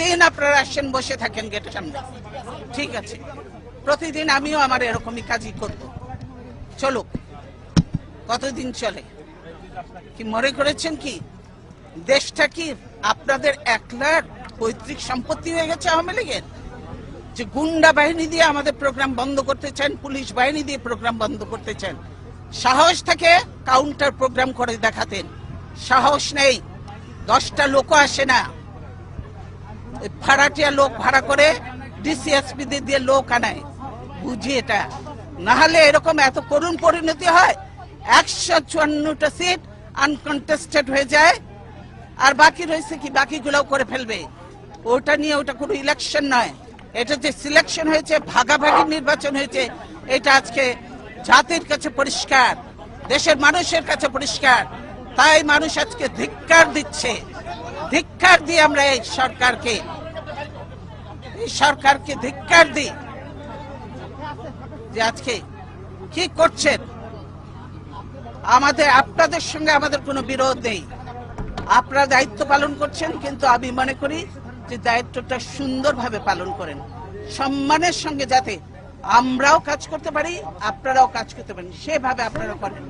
দিন আপনারা আসেন, বসে থাকেন গেটের সামনে। ঠিক আছে। প্রতিদিন আমিও আমার এরকমই কাজই করব। চলুক কতদিন চলে? কি মনে করেছেন কি? দেশটা কি আপনাদের একলার পৈতৃক সম্পত্তি হয়ে গেছে আওয়ামী লীগের? যে গুন্ডা বাহিনী দিয়ে আমাদের প্রোগ্রাম বন্ধ করতে চান, পুলিশ বাহিনী দিয়ে প্রোগ্রাম বন্ধ করতে চান। সাহস থেকে কাউন্টার প্রোগ্রাম করে দেখাতেন সাহস নেই। দশটা লোক আসে না। ভাড়াটিয়া লোক ভাড়া করে ডিসিএসপি দিয়ে লোক আনায়। বুঝি এটা? নাহলে এরকম এত করুণ পরিণতি হয়, একশো চুয়ান্নটা সিট আনকন্টেস্টেড হয়ে যায়, আর বাকি রয়েছে কি? বাকিগুলোও করে ফেলবে। ওটা নিয়ে ওটা কোনো ইলেকশন নয়। এটা যে সিলেকশন হয়েছে, ভাগাভাগি নির্বাচন হয়েছে, এটা আজকে জাতির কাছে পরিষ্কার, দেশের মানুষের কাছে পরিষ্কার। তাই মানুষ আজকে ধিক্কার দিচ্ছে। ধিক্কার দিয়ে আমরা এই সরকারকে। এই সরকারকে ধিক্কার দিই যে আজকে কি করছেন? আমাদের, আপনাদের সঙ্গে আমাদের কোনো বিরোধ নেই। আপনারা দায়িত্ব পালন করছেন, কিন্তু আমি মনে করি যে দায়িত্বটা সুন্দরভাবে পালন করেন। সম্মানের সঙ্গে যাতে আমরাও কাজ করতে পারি, আপনারাও কাজ করতে পারেন। সেভাবে আপনারা করেন।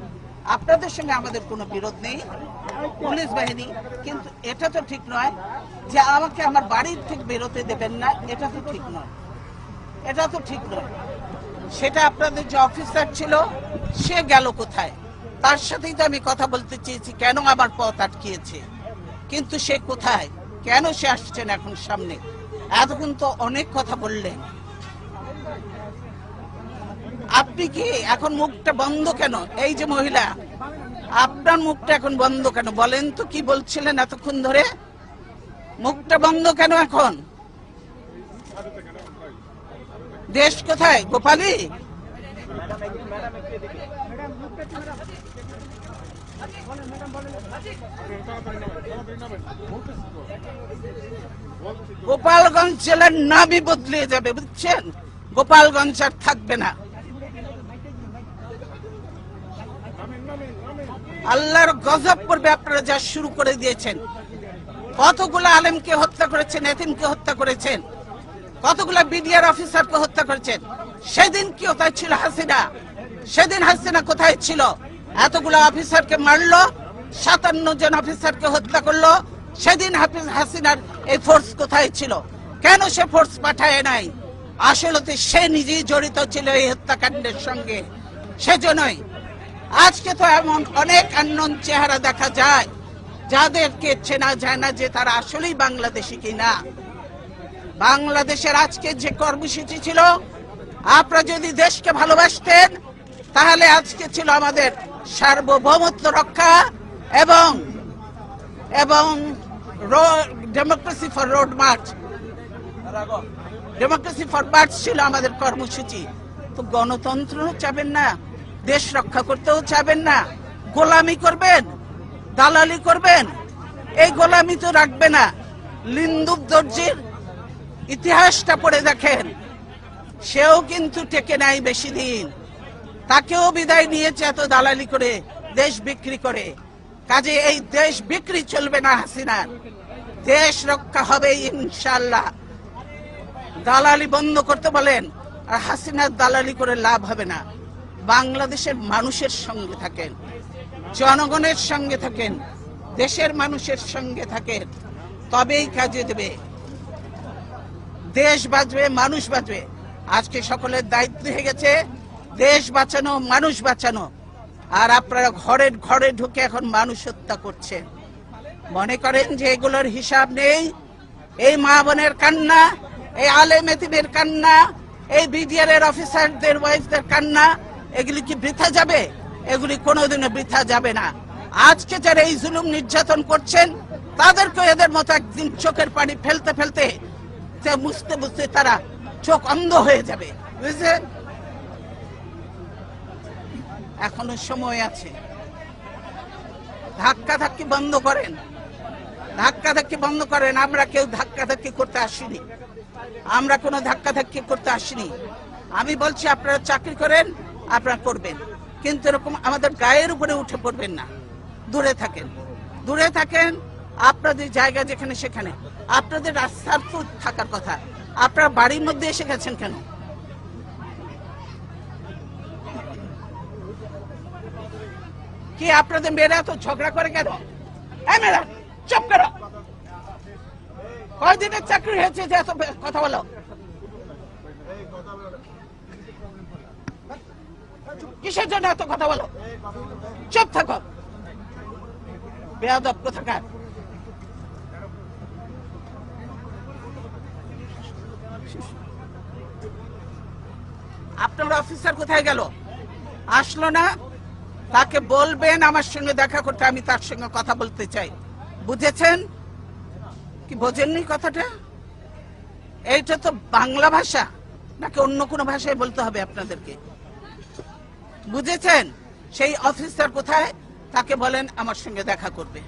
আপনাদের সঙ্গে আমাদের কোনো বিরোধ নেই। পুলিশ বাহিনী, কিন্তু এটা তো ঠিক নয় যে আমাকে আমার বাড়ির থেকে বেরোতে দেবেন না, এটা তো ঠিক নয়। এটা তো ঠিক নয়। সেটা আপনাদের যে অফিসার ছিল, সে গেল কোথায়? তার সাথেই তো আমি কথা বলতে চেয়েছি, কেন আমার পথ আটকিয়েছে? কিন্তু সে কোথায়? কেন সে আসছেন এখন সামনে? এতক্ষণ তো অনেক কথা বললেন। আপনি কি এখন মুখটা বন্ধ কেন? এই যে মহিলা আপনার মুখটা এখন বন্ধ কেন? বলেন তো কি বলছিলেন এতক্ষণ ধরে? মুখটা বন্ধ কেন এখন? দেশ কোথায়? গোপালী? গোপালগঞ্জ জেলার নামই বদলে যাবে, বুঝছেন? গোপালগঞ্জ আর থাকবে না। আল্লাহর গজব পড়বে আপনারা যা শুরু করে দিয়েছেন, কতগুলো আলেমকে হত্যা করেছেন, এতিমকে হত্যা করেছেন, কতগুলো বিডিআর অফিসারকে হত্যা করেছেন, সেদিন কি কোথায় ছিল হাসিনা? সেদিন হাসিনা কোথায় ছিল? এতগুলো অফিসারকে মারলো, সাতান্ন জন অফিসারকে হত্যা করল, সেদিন হাসিনার এই ফোর্স কোথায় ছিল? কেন সে ফোর্স পাঠায় নাই? আসলে তো সে নিজেই জড়িত ছিল এই হত্যাকাণ্ডের সঙ্গে। সেজন্যই আজকে তো এমন অনেক আননোন চেহারা দেখা যায়, যাদেরকে চেনা যায় না যে তারা আসলেই বাংলাদেশি কিনা। বাংলাদেশের আজকে যে কর্মসূচি ছিল, আপনারা যদি দেশকে ভালোবাসতেন, তাহলে আজকে ছিল আমাদের সার্বভৌমত্ব রক্ষা এবং এবং democracy for road march democracy for march ছিল আমাদের কর্মসূচি। তো গণতন্ত্র চাবেন না দেশ রক্ষা করতেও চাবেন না। গোলামি করবেন, দালালি করবেন, এই গোলামি তো রাখবে না। লিন্দুক দর্জির ইতিহাসটা পড়ে দেখেন, সেও কিন্তু টেকে নাই বেশি দিন। তাকেও বিদায় নিয়েছে এত দালালি করে, দেশ বিক্রি করে। কাজে এই দেশ বিক্রি চলবে না হাসিনার। দেশ রক্ষা হবে ইনশাল্লাহ দালালি বন্ধ করতে বলেন, আর হাসিনার দালালি করে লাভ হবে না। বাংলাদেশের মানুষের সঙ্গে থাকেন, জনগণের সঙ্গে থাকেন, দেশের মানুষের সঙ্গে থাকেন। তবেই কাজে দেবে। দেশ বাঁচবে, মানুষ বাঁচবে। আজকে সকলের দায়িত্ব হয়ে গেছে, দেশ বাঁচানো, মানুষ বাঁচানো। আর আপনারা ঘরে ঘরে ঢুকে এখন মানুষ হত্যা করছেন। মনে করেন যে এগুলোর হিসাব নেই? এই মা বোনের কান্না, এই আলেম এতিমের কান্না, এই বিডিআর এর অফিসারদের ওয়াইফদের কান্না এগুলি কি বৃথা যাবে? এগুলি কোনোদিনও বৃথা যাবে না। আজকে যারা এই জুলুম নির্যাতন করছেন তাদেরকে এদের মতো একদিন চোখের পানি ফেলতে ফেলতে বুঝতে বুঝতে তারা চোখ অন্ধ হয়ে যাবে। বুঝলেন এখনও সময় আছে। ধাক্কা ধাক্কি বন্ধ করেন। ধাক্কা ধাক্কি বন্ধ করেন, আমরা কেউ ধাক্কা ধাক্কি করতে আসিনি। আমরা কোনো ধাক্কা ধাক্কি করতে আসিনি। আমি বলছি, আপনারা চাকরি করেন আপনারা করবেন কিন্তু এরকম আমাদের গায়ের উপরে উঠে পড়বেন না। দূরে থাকেন। দূরে থাকেন, আপনাদের জায়গা যেখানে সেখানে। আপনাদের রাস্তার তো থাকার কথা। আপনার বাড়ির মধ্যে এসে গেছেন কেন? কি আপনাদের মেয়েরা তো ঝগড়া করে কেন? চুপ করো। কয়দিনের চাকরি হয়েছে যে এত কথা বলো? কিসের জন্য এত কথা বলো? চুপ থাকো। বেয়াদব কোথাকার? আপনার অফিসার কোথায় গেল? আসলো না? তাকে বলবেন আমার সঙ্গে দেখা করতে, আমি তার সঙ্গে কথা বলতে চাই। বুঝেছেন? কি বোঝেননি কথাটা? এইটা তো বাংলা ভাষা, নাকি অন্য কোনো ভাষায় বলতে হবে আপনাদেরকে? বুঝেছেন? সেই অফিসার কোথায়? তাকে বলেন আমার সঙ্গে দেখা করবে।